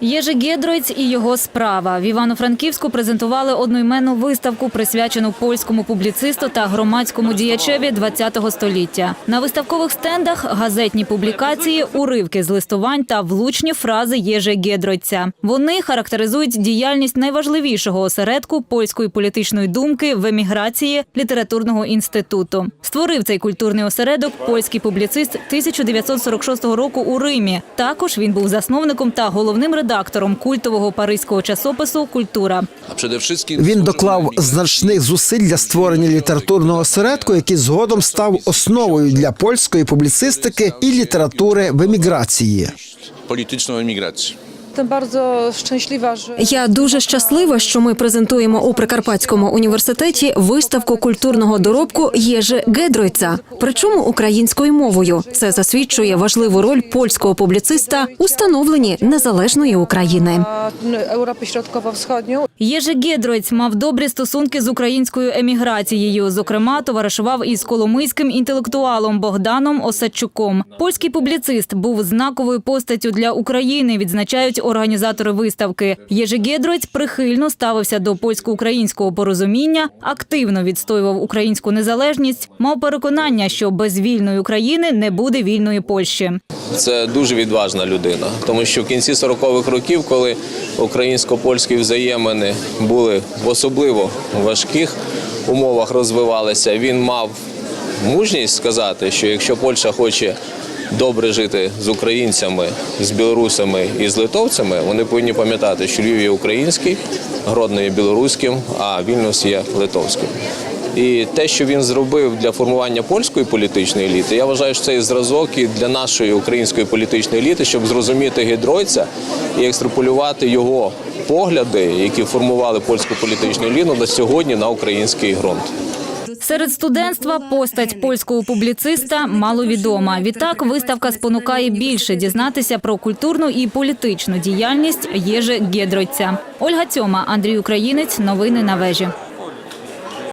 Єжи Гєдройць і його справа в Івано-Франківську презентували одноіменну виставку, присвячену польському публіцисту та громадському діячеві ХХ століття. На виставкових стендах газетні публікації, уривки з листувань та влучні фрази Єжи Гєдройця. Вони характеризують діяльність найважливішого осередку польської політичної думки в еміграції літературного інституту. Створив цей культурний осередок польський публіцист 1946 року у Римі. Також він був засновником та головним редактором культового паризького часопису Культура. Він доклав значних зусиль для створення літературного осередку, який згодом став основою для польської публіцистики і літератури в еміграції. Політичної emigrację. Jestem bardzo szczęśliwa, że Я дуже щаслива, що ми презентуємо у Прикарпатському університеті виставку культурного доробку Єжи Гедройца, причому українською мовою. Це засвідчує важливу роль польського публіциста у становленні незалежної України. Європи Środkowo-Wschodnią Єжи Гєдройць мав добрі стосунки з українською еміграцією. Зокрема, товаришував із коломийським інтелектуалом Богданом Осадчуком. Польський публіцист був знаковою постаттю для України, відзначають організатори виставки. Єжи Гєдройць прихильно ставився до польсько-українського порозуміння, активно відстоював українську незалежність, мав переконання, що без вільної України не буде вільної Польщі. Це дуже відважна людина, тому що в кінці 40-х років, коли українсько-польські взаємини були в особливо важких умовах розвивалися, він мав мужність сказати, що якщо Польща хоче добре жити з українцями, з білорусами і з литовцями, вони повинні пам'ятати, що Львів є український, Гродно є білоруським, а Вільнюс є литовським. І те, що він зробив для формування польської політичної еліти, я вважаю, що це і зразок і для нашої української політичної еліти, щоб зрозуміти Гідройця і екстраполювати його погляди, які формували польську політичну ліну на сьогодні на український ґрунт. Серед студентства постать польського публіциста маловідома. Відтак виставка спонукає більше дізнатися про культурну і політичну діяльність Єжи Гєдройця. Ольга Цьома, Андрій Українець. Новини на вежі.